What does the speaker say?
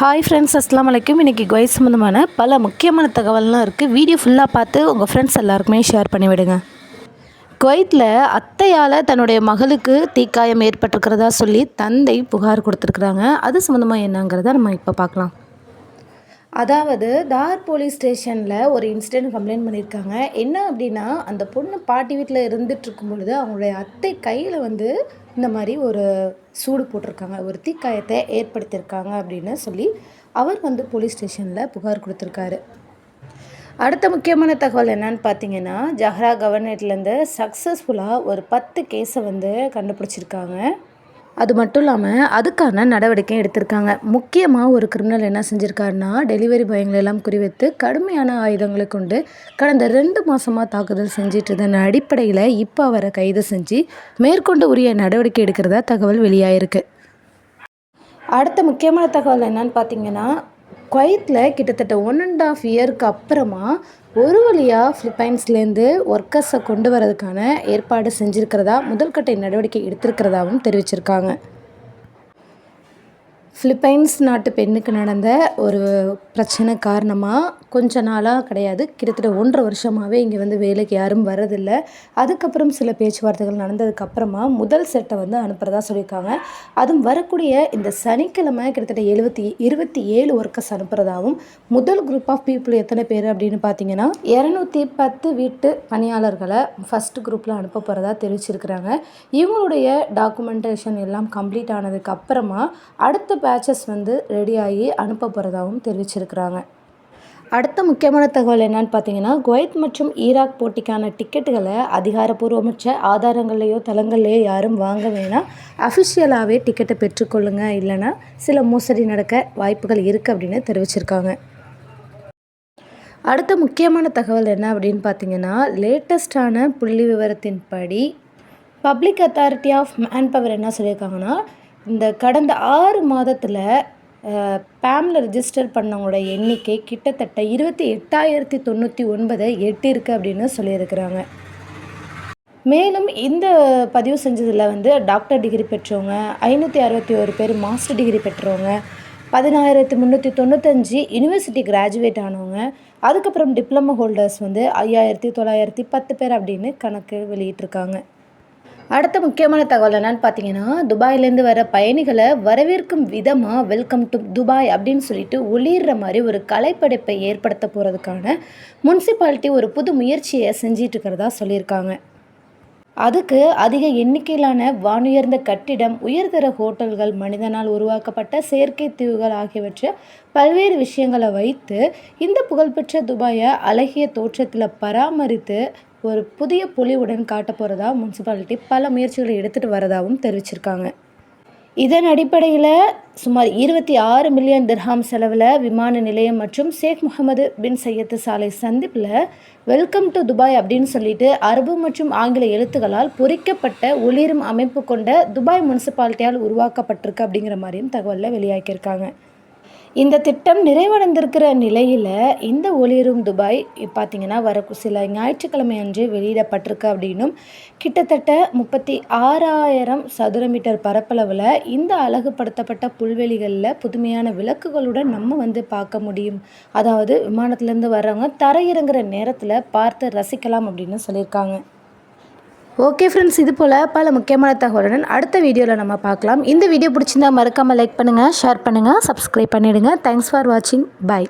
Hi friends அஸ்லாம் வலைக்கும் இன்றைக்கி கொய் சம்மந்தமான பல முக்கியமான தகவல்லாம் இருக்குது வீடியோ ஃபுல்லாக பார்த்து உங்கள் ஃப்ரெண்ட்ஸ் எல்லாருக்குமே ஷேர் பண்ணிவிடுங்க குவைத்தில் அத்தையால் தன்னுடைய மகளுக்கு தீக்காயம் ஏற்பட்டிருக்கிறதா சொல்லி தந்தை புகார் கொடுத்துருக்குறாங்க. அது சம்மந்தமாக என்னங்கிறத நம்ம இப்போ பார்க்கலாம். அதாவது தார் போலீஸ் ஸ்டேஷனில் ஒரு இன்சிடென்ட் கம்ப்ளைண்ட் பண்ணியிருக்காங்க என்ன அப்படின்னா அந்த பொண்ணு பாட்டி வீட்டில் இருந்துட்டு பொழுது அவங்களுடைய அத்தை கையில் வந்து இந்த மாதிரி ஒரு சூடு போட்டிருக்காங்க. ஒரு தீக்காயத்தை ஏற்படுத்தியிருக்காங்க அப்படின்னு சொல்லி அவர் வந்து போலீஸ் ஸ்டேஷனில் புகார் கொடுத்துருக்காரு. அடுத்த முக்கியமான தகவல் என்னன்னு பார்த்தீங்கன்னா ஜஹ்ரா கவர்னேட்லேருந்து சக்ஸஸ்ஃபுல்லாக ஒரு பத்து கேஸை வந்து கண்டுபிடிச்சிருக்காங்க. அது மட்டும் இல்லாமல் அதுக்கான நடவடிக்கை எடுத்திருக்காங்க. முக்கியமாக ஒரு கிரிமினல் என்ன செஞ்சுருக்காருன்னா டெலிவரி பாய்ங்களெல்லாம் எல்லாம் குறிவைத்து கடுமையான ஆயுதங்களை கொண்டு கடந்த ரெண்டு மாதமாக தாக்குதல் செஞ்சுட்டு இருந்தன அடிப்படையில் இப்போ அவரை கைது செஞ்சு மேற்கொண்டு உரிய நடவடிக்கை எடுக்கிறதா தகவல் வெளியாயிருக்கு. அடுத்த முக்கியமான தகவல் என்னன்னு பார்த்தீங்கன்னா குவைத்தில் கிட்டத்தட்ட ஒன் அண்ட் ஆஃப் இயருக்கு அப்புறமா ஒரு வழியாக ஃபிலிப்பைன்ஸ்லேருந்து ஒர்க்கர்ஸை கொண்டு வரதுக்கான ஏற்பாடு செஞ்சுருக்கிறதா முதல்கட்ட நடவடிக்கை எடுத்திருக்கிறதாவும் தெரிவிச்சிருக்காங்க. ஃபிலிப்பைன்ஸ் நாட்டு பெண்ணுக்கு நடந்த ஒரு பிரச்சனை காரணமாக கொஞ்ச நாளாக கிடையாது. கிட்டத்தட்ட ஒன்றரை வருஷமாகவே இங்கே வந்து வேலைக்கு யாரும் வரதில்லை. அதுக்கப்புறம் சில பேச்சுவார்த்தைகள் நடந்ததுக்கப்புறமா முதல் செட்டை வந்து அனுப்புகிறதா சொல்லியிருக்காங்க. அதுவும் வரக்கூடிய இந்த சனிக்கிழமை கிட்டத்தட்ட எழுபத்தி இருபத்தி ஏழு ஒர்க்கர்ஸ் அனுப்புகிறதாவும் முதல் குரூப் ஆஃப் பீப்புள் எத்தனை பேர் அப்படின்னு பார்த்தீங்கன்னா இரநூத்தி பத்து வீட்டு பணியாளர்களை ஃபஸ்ட் குரூப்பில் அனுப்ப போகிறதா தெரிவிச்சிருக்கிறாங்க. இவங்களுடைய டாக்குமெண்டேஷன் எல்லாம் கம்ப்ளீட் ஆனதுக்கு அப்புறமா அடுத்த பேட்சஸ் வந்து ரெடியாகி அனுப்ப போகிறதாகவும் தெரிவிச்சிருக்கிறாங்க. அடுத்த முக்கியமான தகவல் என்னன்னு பார்த்தீங்கன்னா குவைத் மற்றும் ஈராக் போட்டிக்கான டிக்கெட்டுகளை அதிகாரப்பூர்வமற்ற ஆதாரங்கள்லையோ தளங்கள்லையோ யாரும் வாங்க வேணாம். அஃபிஷியலாகவே டிக்கெட்டை பெற்றுக்கொள்ளுங்க. இல்லைன்னா சில மோசடி நடக்க வாய்ப்புகள் இருக்குது அப்படின்னு தெரிவிச்சிருக்காங்க. அடுத்த முக்கியமான தகவல் என்ன அப்படின்னு பார்த்தீங்கன்னா லேட்டஸ்டான புள்ளி விவரத்தின்படி public authority of man power என்ன சொல்லியிருக்காங்கன்னா இந்த கடந்த ஆறு மாதத்தில் பேமில் ரிஜிஸ்டர் பண்ணவங்களோட எண்ணிக்கை கிட்டத்தட்ட இருபத்தி எட்டாயிரத்தி தொண்ணூற்றி ஒன்பதை எட்டிருக்கு அப்படின்னு சொல்லியிருக்கிறாங்க. மேலும் இந்த பதிவு செஞ்சதில் வந்து டாக்டர் டிகிரி பெற்றவங்க ஐநூற்றி அறுபத்தி ஒரு பேர் மாஸ்டர் டிகிரி பெற்றவங்க பதினாயிரத்தி முந்நூற்றி தொண்ணூத்தஞ்சு யுனிவர்சிட்டி கிராஜுவேட் ஆனவங்க அதுக்கப்புறம் டிப்ளமோ ஹோல்டர்ஸ் வந்து ஐயாயிரத்தி தொள்ளாயிரத்தி பத்து பேர் அப்படின்னு கணக்கு வெளியிட்டிருக்காங்க. அடுத்த முக்கியமான தகவல் என்னன்னு பார்த்தீங்கன்னா துபாயிலேருந்து வர பயணிகளை வரவேற்கும் விதமாக வெல்கம் டு துபாய் அப்படின்னு சொல்லிட்டு ஒளிர்ற மாதிரி ஒரு கலைப்படைப்பை ஏற்படுத்த போகிறதுக்கான முன்சிபாலிட்டி ஒரு புது முயற்சியை செஞ்சிட்டு இருக்கிறதா சொல்லியிருக்காங்க. அதுக்கு அதிக எண்ணிக்கையிலான வானுயர்ந்த கட்டிடம் உயர்தர ஹோட்டல்கள் மனிதனால் உருவாக்கப்பட்ட செயற்கை தீவுகள் ஆகியவற்றை பல்வேறு விஷயங்களை வைத்து இந்த புகழ்பெற்ற துபாயை அழகிய தோற்றத்தில் பராமரித்து ஒரு புதிய பொலிவுடன் காட்ட போகிறதா முனிசிபாலிட்டி பல முயற்சிகளை எடுத்துகிட்டு வரதாகவும் தெரிவிச்சிருக்காங்க. இதன் அடிப்படையில் சுமார் இருபத்தி ஆறு மில்லியன் திர்ஹாம் செலவில் விமான நிலையம் மற்றும் ஷேக் முகமது பின் சையத்து சாலை சந்திப்பில் வெல்கம் டு துபாய் அப்படின்னு சொல்லிட்டு அரபு மற்றும் ஆங்கில எழுத்துக்களால் பொறிக்கப்பட்ட ஒளிரும் அமைப்பு கொண்ட துபாய் முனிசிபாலிட்டியால் உருவாக்கப்பட்டிருக்கு அப்படிங்கிற மாதிரியும் தகவலில் வெளியாக்கியிருக்காங்க இந்த திட்டம் நிறைவடைந்திருக்கிற நிலையில் இந்த ஒளிரும் துபாய் பார்த்திங்கன்னா வர சில ஞாயிற்றுக்கிழமை அன்று வெளியிடப்பட்டிருக்கு அப்படின்னும் கிட்டத்தட்ட முப்பத்தி ஆறாயிரம் சதுர மீட்டர் பரப்பளவில் இந்த அழகுபடுத்தப்பட்ட புல்வெளிகளில் புதுமையான விளக்குகளுடன் நம்ம வந்து பார்க்க முடியும். அதாவது விமானத்துலேருந்து வர்றவங்க தரையிறங்குற நேரத்தில் பார்த்து ரசிக்கலாம் அப்படின்னு சொல்லியிருக்காங்க. ஓகே ஃப்ரெண்ட்ஸ் இது போல் பல முக்கியமான தகவலுடன் அடுத்த வீடியோவில் நம்ம பார்க்கலாம். இந்த வீடியோ பிடிச்சிருந்தா மறக்காமல் லைக் பண்ணுங்கள் ஷேர் பண்ணுங்கள் சப்ஸ்கிரைப் பண்ணிவிடுங்க தேங்க்ஸ் ஃபார் வாட்சிங் பை